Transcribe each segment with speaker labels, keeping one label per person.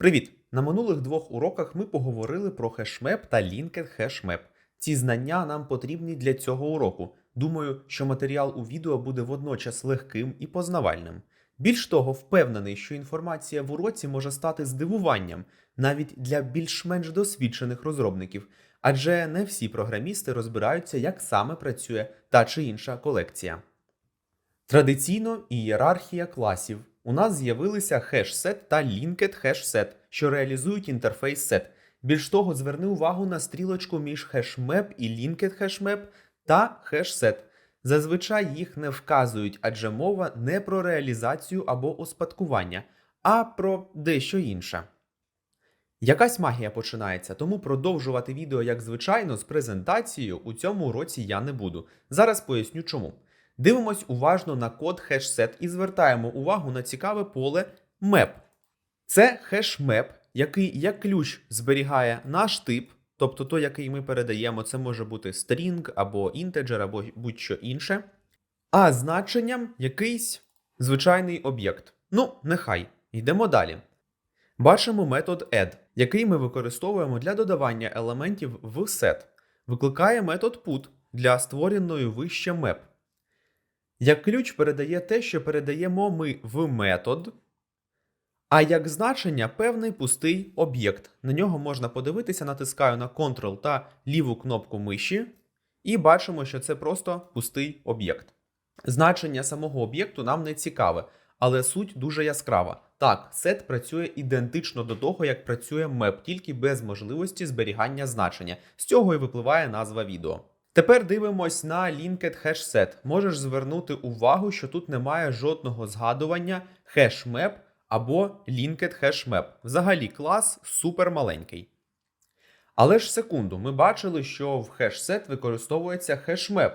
Speaker 1: Привіт! На минулих двох уроках ми поговорили про хешмеп та Linked хешмеп. Ці знання нам потрібні для цього уроку. Думаю, що матеріал у відео буде водночас легким і познавальним. Більш того, впевнений, що інформація в уроці може стати здивуванням навіть для більш-менш досвідчених розробників, адже не всі програмісти розбираються, як саме працює та чи інша колекція. Традиційно ієрархія класів. У нас з'явилися HashSet та Linked HashSet, що реалізують інтерфейс set. Більш того, зверни увагу на стрілочку між HashMap і Linked HashMap та HashSet. Зазвичай їх не вказують, адже мова не про реалізацію або успадкування, а про дещо інше. Якась магія починається, тому продовжувати відео як звичайно з презентацією у цьому уроці я не буду. Зараз поясню чому. Дивимось уважно на код HashSet і звертаємо увагу на цікаве поле map. Це HashMap, який як ключ зберігає наш тип, тобто той, який ми передаємо, це може бути string або integer, або будь-що інше, а значенням якийсь звичайний об'єкт. Ну, нехай. Йдемо далі. Бачимо метод add, який ми використовуємо для додавання елементів в set. Викликає метод put для створеної вище map. Як ключ передає те, що передаємо ми в метод, а як значення певний пустий об'єкт. На нього можна подивитися, натискаю на Ctrl та ліву кнопку миші, і бачимо, що це просто пустий об'єкт. Значення самого об'єкту нам не цікаве, але суть дуже яскрава. Так, сет працює ідентично до того, як працює map, тільки без можливості зберігання значення. З цього і випливає назва відео. Тепер дивимось на Linked HashSet. Можеш звернути увагу, що тут немає жодного згадування HashMap або Linked HashMap. Взагалі клас супер маленький. Але ж секунду, ми бачили, що в HashSet використовується HashMap,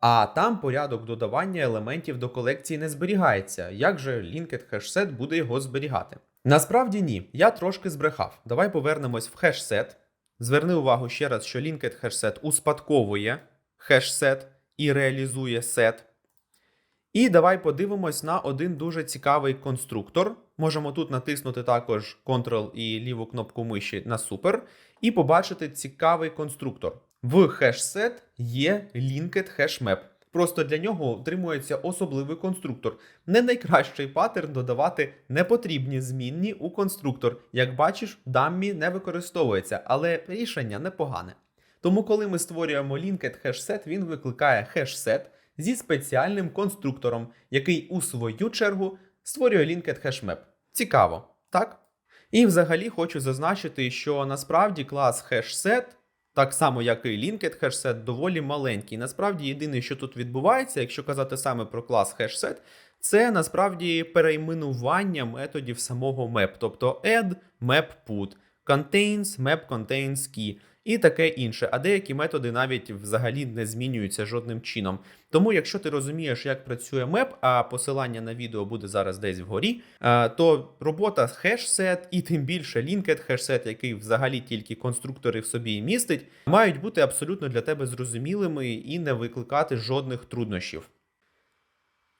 Speaker 1: а там порядок додавання елементів до колекції не зберігається. Як же Linked HashSet буде його зберігати? Насправді ні, я трошки збрехав. Давай повернемось в HashSet. Зверни увагу ще раз, що Linked HashSet успадковує хешсет і реалізує set. І давай подивимось на один дуже цікавий конструктор. Можемо тут натиснути також Ctrl і ліву кнопку миші на супер, і побачити цікавий конструктор. В хешсет є Linked HashMap. Просто для нього утримується особливий конструктор. Не найкращий паттерн додавати непотрібні змінні у конструктор. Як бачиш, даммі не використовується, але рішення непогане. Тому, коли ми створюємо Linked HashSet, він викликає HashSet зі спеціальним конструктором, який у свою чергу створює Linked HashMap. Цікаво, так? І взагалі хочу зазначити, що насправді клас HashSet так само, як і Linked HashSet, доволі маленький. Насправді, єдине, що тут відбувається, якщо казати саме про клас HashSet, це насправді перейменування методів самого map, тобто add, map, put, contains, map contains key і таке інше. А деякі методи навіть взагалі не змінюються жодним чином. Тому, якщо ти розумієш, як працює map, а посилання на відео буде зараз десь вгорі, е, то робота HashSet і тим більше Linked HashSet, який взагалі тільки конструктори в собі містить, мають бути абсолютно для тебе зрозумілими і не викликати жодних труднощів.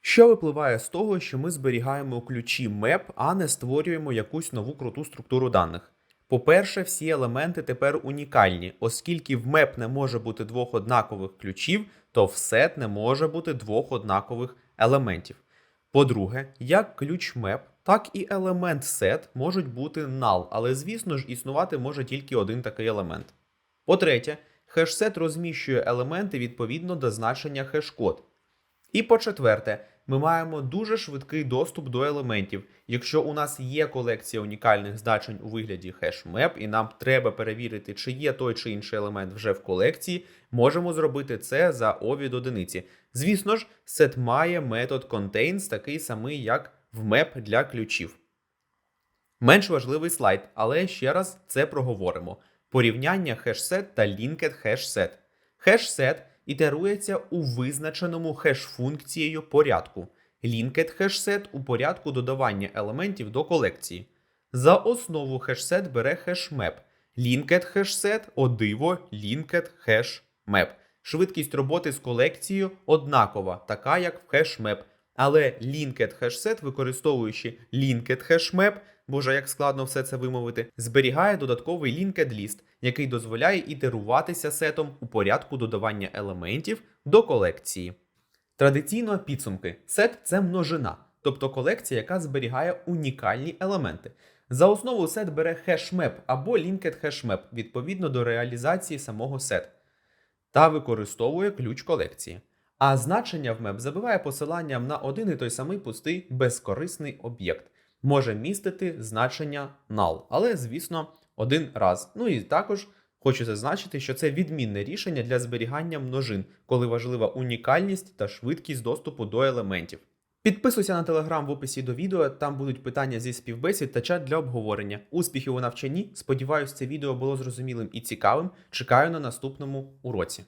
Speaker 1: Що випливає з того, що ми зберігаємо ключі map, а не створюємо якусь нову круту структуру даних? По-перше, всі елементи тепер унікальні, оскільки в map не може бути двох однакових ключів, то в set не може бути двох однакових елементів. По-друге, як ключ map, так і елемент set можуть бути null, але звісно ж існувати може тільки один такий елемент. По-третє, хешсет розміщує елементи відповідно до значення хешкод. І по-четверте, ми маємо дуже швидкий доступ до елементів. Якщо у нас є колекція унікальних значень у вигляді хешмеп, і нам треба перевірити, чи є той чи інший елемент вже в колекції, можемо зробити це за O від одиниці. Звісно ж, set має метод contains, такий самий, як в map для ключів. Менш важливий слайд, але ще раз це проговоримо. Порівняння HashSet та Linked HashSet. HashSet ітерується у визначеному хеш-функцією порядку. Linked HashSet у порядку додавання елементів до колекції. За основу хешсет бере хешмеп. Linked HashSet одиво диво Linked HashMap. Швидкість роботи з колекцією однакова, така як в HashMap. Але Linked HashSet, використовуючи Linked HashMap, боже, як складно все це вимовити, зберігає додатковий linked list, який дозволяє ітеруватися сетом у порядку додавання елементів до колекції. Традиційно підсумки. Сет це множина, тобто колекція, яка зберігає унікальні елементи. За основу сет бере хешмеп або linked хешмеп відповідно до реалізації самого сет та використовує ключ колекції. А значення в меп забиває посиланням на один і той самий пустий безкорисний об'єкт. Може містити значення null, але, звісно, один раз. Ну і також хочу зазначити, що це відмінне рішення для зберігання множин, коли важлива унікальність та швидкість доступу до елементів. Підписуйся на телеграм в описі до відео, там будуть питання зі співбесід та чат для обговорення. Успіхів у навчанні. Сподіваюсь, це відео було зрозумілим і цікавим. Чекаю на наступному уроці.